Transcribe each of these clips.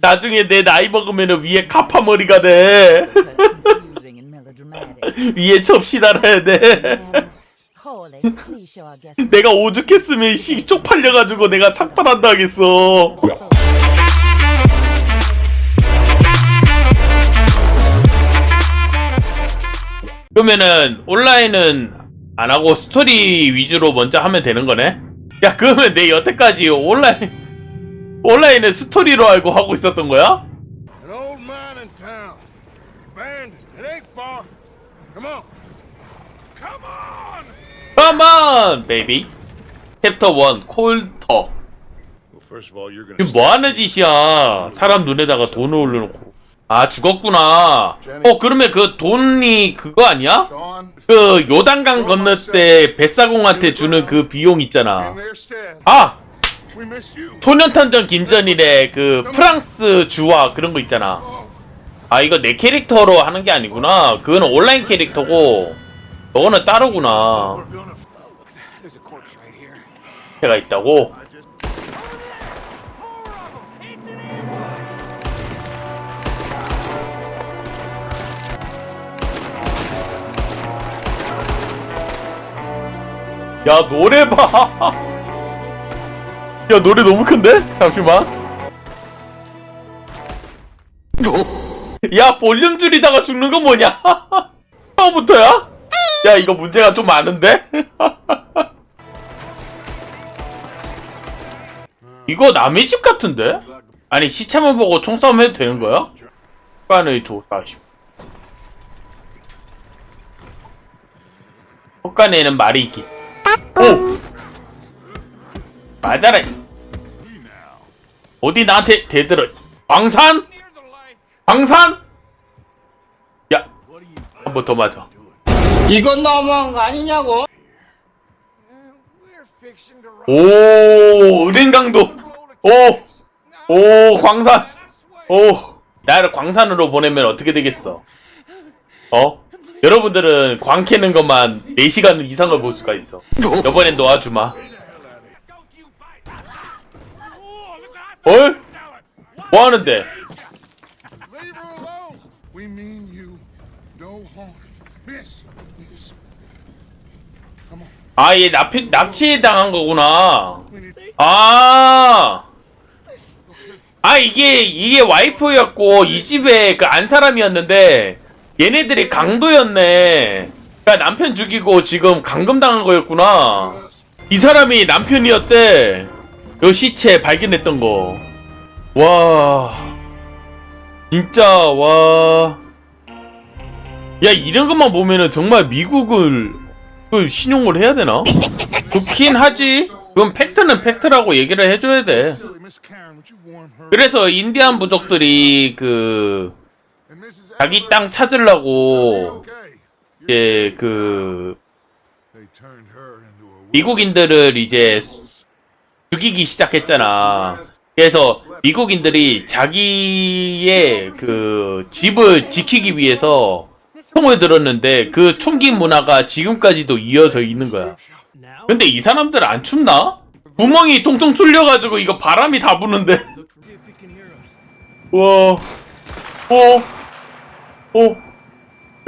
나중에 내 나이 먹으면 위에 가파머리가 돼. 위에 접시 달아야 돼. 내가 오죽했으면 시 쪽팔려가지고 내가 삭발한다 하겠어. 그러면은 온라인은 안 하고 스토리 위주로 먼저 하면 되는 거네? 야 그러면 내 여태까지 온라인 온라인은 스토리로 알고 하고 있었던 거야? An old mine in town. Abandoned. It ain't far. Come on. Come on! Come on, baby. 챕터 1 콜터. Well, first of all, you're gonna. 이거 뭐 하는 짓이야? 사람 눈에다가 돈을 올려놓고. 아 죽었구나. 어 그러면 그 돈이 그거 아니야? 그 요단강 건널 때 뱃사공한테 주는 그 비용 있잖아. in their stead. 아. 소년탄전 김전일의 그 프랑스 주화 그런 거 있잖아. 아 이거 내 캐릭터로 하는 게 아니구나. 그거는 온라인 캐릭터고 너거는 따로구나. 제가 있다고. 야 노래 봐. 야 노래 너무 큰데? 잠시만. 야 볼륨 줄이다가 죽는 건 뭐냐? 처음부터야? 야 이거 문제가 좀 많은데? 이거 남의 집 같은데? 아니 시체만 보고 총싸움 해도 되는 거야? 흑간의 도사십 흑간에는 말이 있기 오! 맞아라 어디 나한테 대들어 광산? 광산? 야 한 번 더 맞아 이건 너무한 거 아니냐고? 오 은행강도 오! 오 광산 오 나를 광산으로 보내면 어떻게 되겠어 어? 여러분들은 광 캐는 것만 4시간 이상을 볼 수가 있어 이번엔 놓아주마 어? 뭐 하는데? Leave her alone. We mean you no harm. Miss. Miss. Come on. 아, 얘 납치, 납치 당한 거구나. We need. 아. 아, 이게, 이게 와이프였고, 이 집에 그 안 사람이었는데, 얘네들이 강도였네. 그니까 남편 죽이고 지금 감금 당한 거였구나. 이 사람이 남편이었대. 요 시체 발견했던 거. 와. 진짜, 와. 야, 이런 것만 보면은 정말 미국을, 그, 신용을 해야 되나? 좋긴 하지. 그건 팩트는 팩트라고 얘기를 해줘야 돼. 그래서 인디안 부족들이 그. 자기 땅 찾으려고. 이제 그. 미국인들을 이제 죽이기 시작했잖아. 그래서 미국인들이 자기의 그 집을 지키기 위해서 총을 들었는데 그 총기 문화가 지금까지도 이어져 있는 거야. 근데 이 사람들 안 춥나? 구멍이 통통 뚫려가지고 이거 바람이 다 부는데. 와, 어, 어,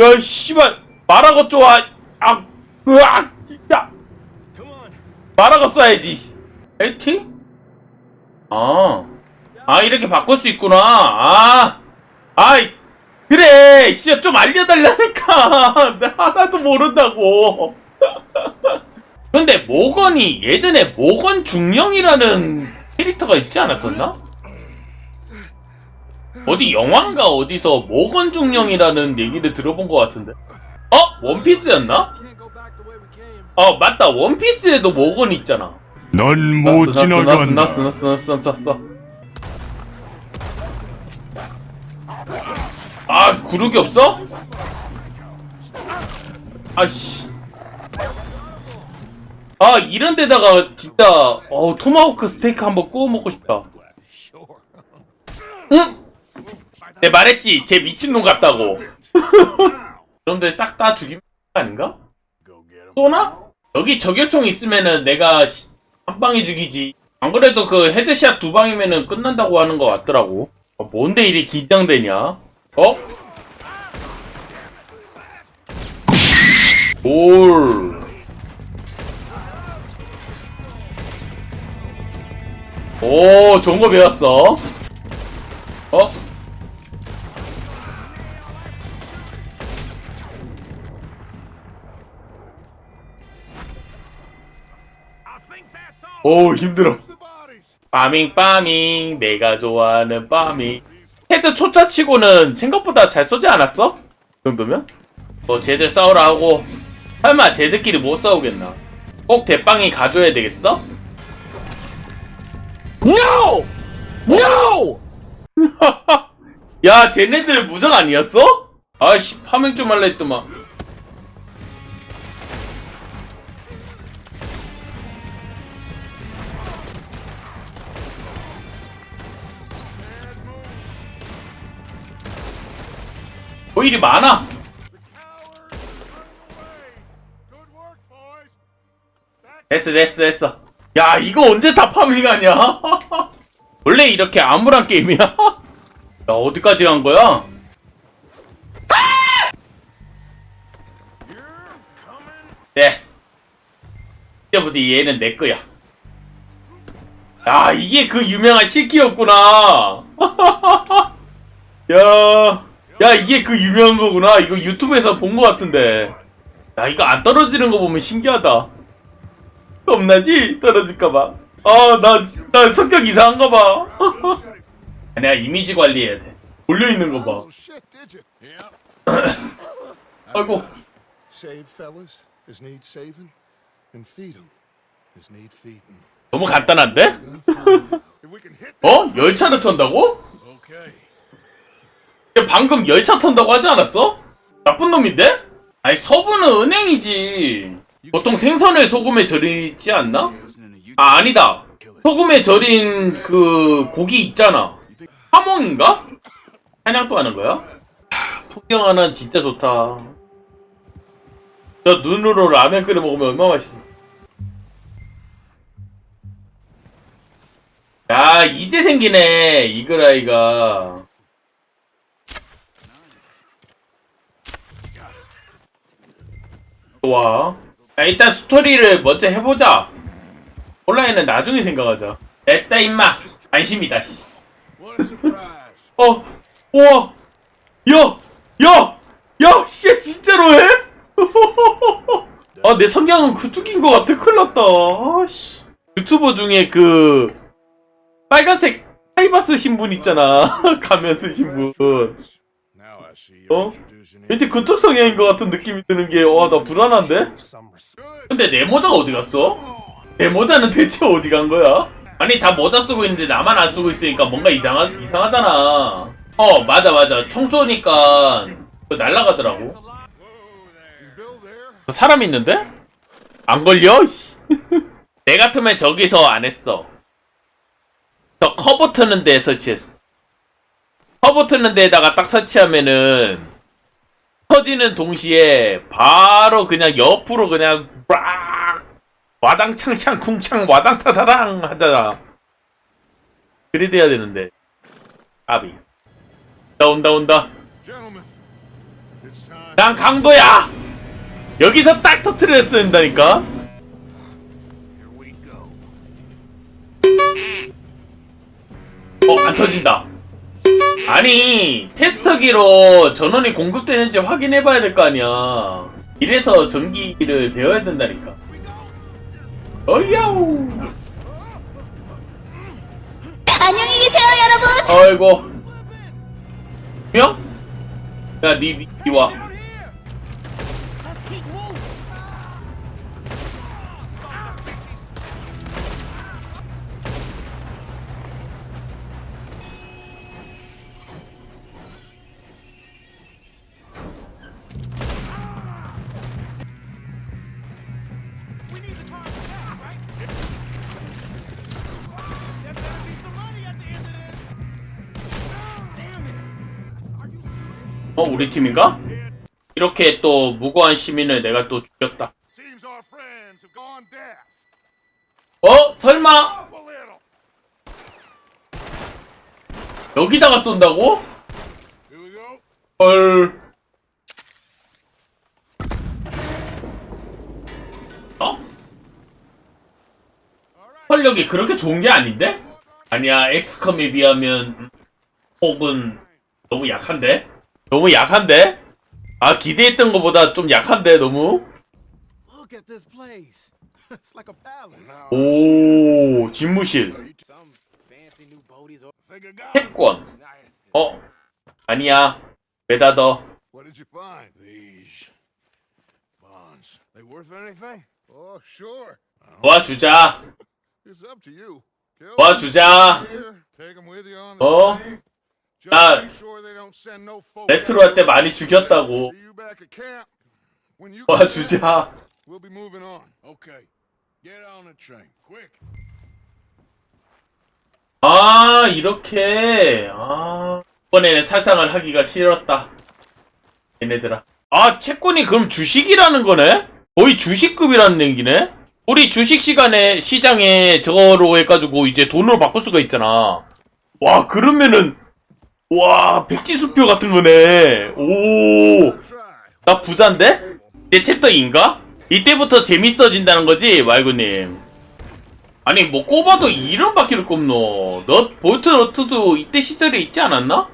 야, 씨발, 말하고 좋아. 아, 으악, 진짜. 말하고 써야지. 에티? 아, 아 이렇게 바꿀 수 있구나. 아, 아이, 그래, 씨야 좀 알려달라니까. 나 하나도 모른다고. 근데 모건이 예전에 모건 중령이라는 캐릭터가 있지 않았었나? 어디 영화인가 어디서 모건 중령이라는 얘기를 들어본 것 같은데. 어? 원피스였나? 어 맞다 원피스에도 모건이 있잖아. 넌 못 지나간다. 나스 나스 나스 나스 나스 아 구르기 없어? 아씨 아 이런 데다가 진짜 어 토마호크 스테이크 한번 구워 먹고 싶다 응? 내 말했지 쟤 미친놈 같다고 그런데 싹 다 죽이면 아닌가? 쏘나? 여기 저격총 있으면은 내가 시- 한 방에 죽이지 안 그래도 그 헤드샷 두 방이면은 끝난다고 하는 거 같더라고. 어, 뭔데 이리 긴장되냐? 어? 올. 오, 좋은 거 배웠어. 어? 오, 힘들어. 빠밍 빠밍 내가 좋아하는 빠밍 헤드 초짜 치고는 생각보다 잘 쏘지 않았어? 그 정도면? 뭐 쟤들 싸우라 하고 설마 쟤들끼리 못 싸우겠나 꼭 대빵이 가줘야 되겠어? NO! NO! 야 쟤네들 무적 아니었어? 아씨 파밍 좀 할라 했더만 뭐 일이 많아. 됐어 됐어 됐어. 야 이거 언제 다 파밍하냐? 원래 이렇게 암울한 게임이야? 야 어디까지 간 거야? 됐어. 이제부터 얘는 내 거야. 야 이게 그 유명한 실기였구나. 야, 야 이게 그 유명한 거구나 이거 유튜브에서 본 거 같은데 야 이거 안 떨어지는 거 보면 신기하다 겁나지? 떨어질까봐. 아, 나, 나 성격 이상한가 봐. 내가 이미지 관리해야 돼. 올려있는 거 봐. Oh. 아이고. 너무 간단한데? 어? 열차를 턴다고? 야, 방금 열차 턴다고 하지 않았어? 나쁜 놈인데? 아니, 서부는 은행이지. 보통 생선을 소금에 절이지 않나? 아, 아니다. 소금에 절인 그 고기 있잖아. 하몽인가? 한약도 하는 거야? 하, 풍경 하나 진짜 좋다. 저 눈으로 라면 끓여 먹으면 얼마나 맛있어. 야, 이제 생기네. 이글아이가. 좋아. 야, 일단 스토리를 먼저 해보자. 온라인은 나중에 생각하자. 됐다, 임마. 안심이다, 씨. 어, 우와, 야, 야, 야, 씨, 진짜로 해? 아, 내 성향은 그쪽인 것 같아. 큰일 났다. 아, 씨. 유튜버 중에 그, 빨간색 타이바 쓰신 분 있잖아. 가면 쓰신 분. 어? 왠지 그쪽 성향인 것 같은 느낌이 드는 게, 와, 나 불안한데? 근데 내 모자가 어디 갔어? 내 모자는 대체 어디 간 거야? 아니 다 모자 쓰고 있는데 나만 안 쓰고 있으니까 뭔가 이상하, 이상하잖아 어 맞아 맞아 청소니까 그 날라가더라고? 그 사람 있는데? 안 걸려? 씨. 내 같으면 저기서 안 했어 저 커버 트는 데 설치했어 커버 트는 데에다가 딱 설치하면은 터지는 동시에 바로 그냥 옆으로 그냥 빡! 와당창창 쿵창 와당타다당 하잖아 그래 돼야 되는데. 아비. 온다 온다 온다. 난 강도야! 여기서 딱 터트렸어야 된다니까. 어 안 터진다 아니 테스터기로 전원이 공급되는지 확인해봐야 될 거 아니야. 이래서 전기를 배워야 된다니까. 어이야우. 안녕히 계세요, 여러분. 아이고. 명? 야니 니와 어 우리 팀인가? 이렇게 또 무고한 시민을 내가 또 죽였다. 어? 설마? 여기다가 쏜다고? 헐. 어? 활력이 그렇게 좋은 게 아닌데? 아니야, 엑스컴에 비하면 혹은 너무 약한데? 너무 약한데? 아, 기대했던 것보다 좀 약한데, 너무? 오, 집무실. 채권. 어? 아니야. 매다더. What did you find? These bonds. They worth anything? Oh, sure. 도와주자. It's up to you. Kill 도와주자. here, take 'em with you on the 어? Folk 레트로 할 때 많이 죽였다고. We'll be moving on. Okay. Get on the train. Quick. 아, 이렇게. 아. 이번에는 살상을 하기가 싫었다. 얘네들아. 아, 채권이 그럼 주식이라는 거네? 거의 주식급이라는 얘기네? 우리 주식 시간에, 시장에 저거로 해가지고 이제 돈으로 바꿀 수가 있잖아. 와, 그러면은, 와, 백지수표 같은 거네. 오. 나 부자인데? 이제 챕터 2인가? 이때부터 재밌어진다는 거지, 말구님. 아니, 뭐, 꼽아도 이런 바퀴를 꼽노. 너, 볼트 러트도 이때 시절에 있지 않았나?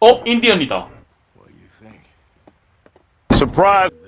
어? 인디언이다. Surprise!